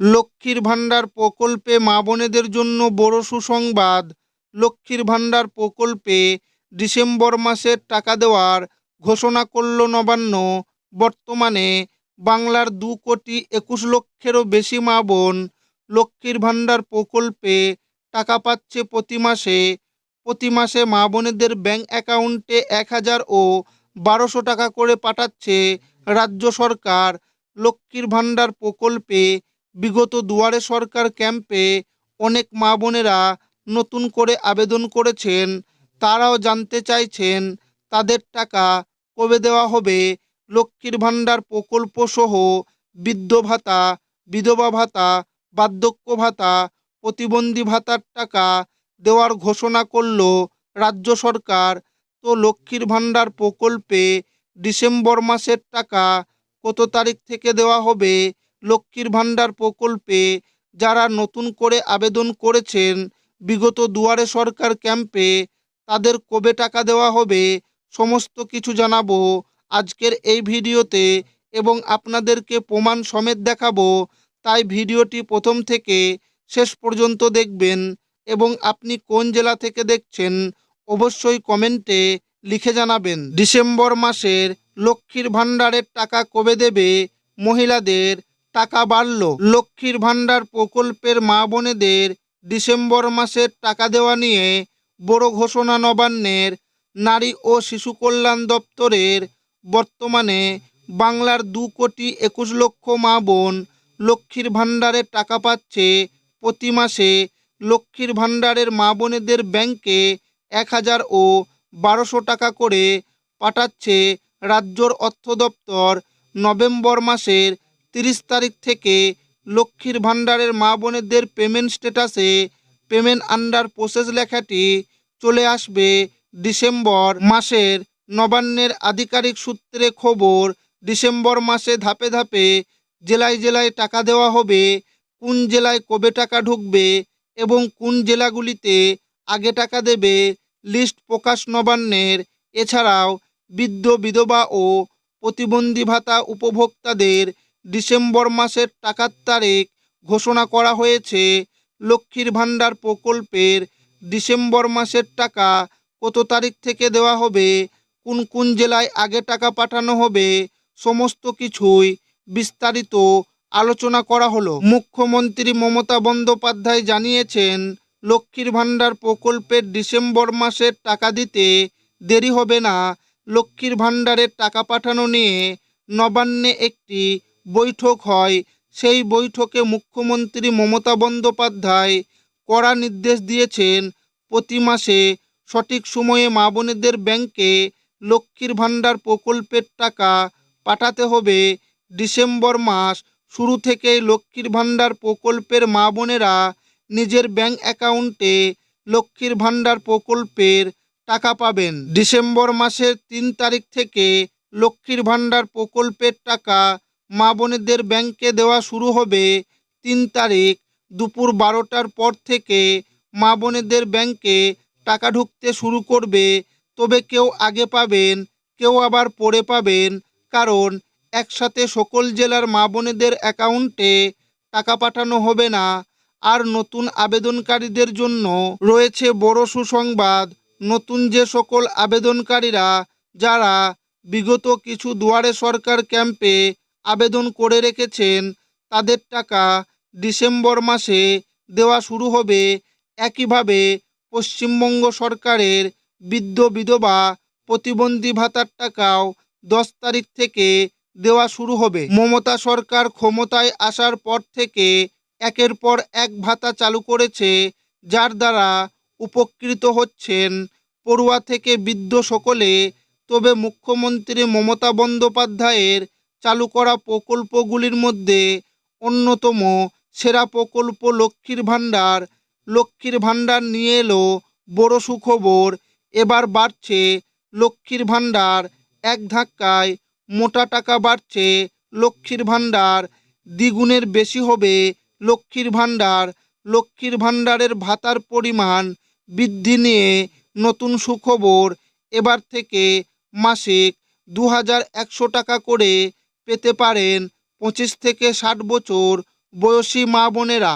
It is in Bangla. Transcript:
লক্ষ্মীর ভাণ্ডার প্রকল্পে মা বোনেদের জন্য বড় সুসংবাদ। লক্ষ্মীর ভাণ্ডার প্রকল্পে ডিসেম্বর মাসের টাকা দেওয়ার ঘোষণা করল নবান্ন। বর্তমানে বাংলার দু কোটি একুশ লক্ষেরও বেশি মা বোন লক্ষ্মীর ভাণ্ডার প্রকল্পে টাকা পাচ্ছে প্রতি মাসে। প্রতি মাসে মা বোনেদের ব্যাঙ্ক অ্যাকাউন্টে এক হাজার ও বারোশো টাকা করে পাঠাচ্ছে রাজ্য সরকার। লক্ষ্মীর ভাণ্ডার প্রকল্পে বিগত দুয়ারে সরকার ক্যাম্পে অনেক মা বোনেরা নতুন করে আবেদন করেছেন। তারাও জানতে চাইছেন, তাদের টাকা কবে দেওয়া হবে? লক্ষ্মীর ভাণ্ডার প্রকল্প সহ বৃদ্ধ ভাতা, বিধবা ভাতা, বার্ধক্য ভাতা, প্রতিবন্ধী ভাতার টাকা দেওয়ার ঘোষণা করল রাজ্য সরকার। তো লক্ষ্মীর ভাণ্ডার প্রকল্পে ডিসেম্বর মাসের টাকা কত তারিখ থেকে দেওয়া হবে? লক্ষ্মীর ভাণ্ডার প্রকল্পে যারা নতুন করে আবেদন করেছেন, বিগত দুয়ারে সরকার ক্যাম্পে তাদের কবে টাকা দেওয়া হবে সমস্ত কিছু জানাব আজকের এই ভিডিওতে এবং আপনাদেরকে প্রমাণ সমেত দেখাবো। তাই ভিডিওটি প্রথম থেকে শেষ পর্যন্ত দেখবেন এবং আপনি কোন জেলা থেকে দেখছেন অবশ্যই কমেন্টে লিখে জানাবেন। ডিসেম্বর মাসের লক্ষ্মীর ভাণ্ডারের টাকা কবে দেবে মহিলাদের টাকা বাড়ল। লক্ষ্মীর ভাণ্ডার প্রকল্পের মা বোনেদের ডিসেম্বর মাসের টাকা দেওয়া নিয়ে বড় ঘোষণা নবান্নের নারী ও শিশু কল্যাণ দপ্তরের বর্তমানে বাংলার দু কোটি একুশ লক্ষ মা বোন লক্ষ্মীর ভাণ্ডারে টাকা পাচ্ছে প্রতি মাসে লক্ষ্মীর ভাণ্ডারের মা বোনেদের ব্যাংকে এক হাজার ও বারোশো টাকা করে পাঠাচ্ছে রাজ্যর অর্থ দপ্তর নভেম্বর মাসের তিরিশ তারিখ থেকে লক্ষ্মীর ভাণ্ডারের মা বোনেদের পেমেন্ট স্ট্যাটাসে পেমেন্ট আন্ডার প্রসেস লেখাটি চলে আসবে ডিসেম্বর মাসের নবান্নের আধিকারিক সূত্রে খবর, ডিসেম্বর মাসে ধাপে ধাপে জেলায় জেলায় টাকা দেওয়া হবে, কোন জেলায় কবে টাকা ঢুকবে এবং কোন জেলাগুলিতে আগে টাকা দেবে লিস্ট প্রকাশ নবান্নের। এছাড়াও বৃদ্ধ, বিধবা ও প্রতিবন্ধী ভাতা উপভোক্তাদের ডিসেম্বর মাসের টাকার তারিখ ঘোষণা করা হয়েছে। লক্ষ্মীর ভাণ্ডার প্রকল্পের ডিসেম্বর মাসের টাকা কত তারিখ থেকে দেওয়া হবে? কোন কোন জেলায় আগে টাকা পাঠানো হবে? সমস্ত কিছুই বিস্তারিত আলোচনা করা হলো। মুখ্যমন্ত্রী মমতা বন্দ্যোপাধ্যায় জানিয়েছেন, লক্ষ্মীর ভাণ্ডার প্রকল্পের ডিসেম্বর মাসের টাকা দিতে দেরি হবে না। লক্ষ্মীর ভাণ্ডারের টাকা পাঠানো নিয়ে নবান্নে একটি বৈঠক হয়। সেই বৈঠকে মুখ্যমন্ত্রী মমতা বন্দ্যোপাধ্যায় কড়া নির্দেশ দিয়েছেন, প্রতি মাসে সঠিক সময়ে মা বোনেদের ব্যাংকে লক্ষ্মীর ভাণ্ডার প্রকল্পের টাকা পাঠাতে হবে। ডিসেম্বর মাস শুরু থেকেই লক্ষ্মীর ভাণ্ডার প্রকল্পের মা বোনেরা নিজের ব্যাংক অ্যাকাউন্টে লক্ষ্মীর ভাণ্ডার প্রকল্পের টাকা পাবেন। ডিসেম্বর মাসের তিন তারিখ থেকে লক্ষ্মীর ভাণ্ডার প্রকল্পের টাকা মা বোনেদের ব্যাংকে দেওয়া শুরু হবে তিন তারিখ দুপুর বারোটার পর থেকে মা বোনেদের ব্যাংকে টাকা ঢুকতে শুরু করবে। তবে কেউ আগে পাবেন, কেউ আবার পরে পাবেন, কারণ একসাথে সকল জেলার মা বোনেদের অ্যাকাউন্টে টাকা পাঠানো হবে না। আর নতুন আবেদনকারীদের জন্য রয়েছে বড় সুসংবাদ, নতুন যে সকল আবেদনকারীরা, যারা বিগত কিছু দুয়ারে সরকার ক্যাম্পে আবেদন করে রেখেছেন, তাদের টাকা ডিসেম্বর মাসে দেওয়া শুরু হবে একইভাবে পশ্চিমবঙ্গ সরকারের বৃদ্ধ বিধবা প্রতিবন্ধী ভাতার টাকাও দশ তারিখ থেকে দেওয়া শুরু হবে। মমতা সরকার ক্ষমতায় আসার পর থেকে একের পর এক ভাতা চালু করেছে, যার দ্বারা উপকৃত হচ্ছেন পড়ুয়া থেকে বৃদ্ধ সকলে। তবে মুখ্যমন্ত্রী মমতা বন্দ্যোপাধ্যায়ের চালু করা প্রকল্পগুলির মধ্যে অন্যতম সেরা প্রকল্প লক্ষ্মীর ভাণ্ডার। লক্ষ্মীর ভাণ্ডার নিয়ে এলো বড় সুখবর। এবার বাড়ছে লক্ষ্মীর ভাণ্ডার। এক ধাক্কায় মোটা টাকা বাড়ছে লক্ষ্মীর ভাণ্ডার। দ্বিগুণের বেশি হবে লক্ষ্মীর ভাণ্ডার। লক্ষ্মীর ভাণ্ডারের ভাতার পরিমাণ বৃদ্ধি নিয়ে নতুন সুখবর। এবার থেকে মাসিক দু হাজার একশো টাকা করে পেতে পারেন পঁচিশ থেকে ষাট বছর বয়সী মা বোনেরা।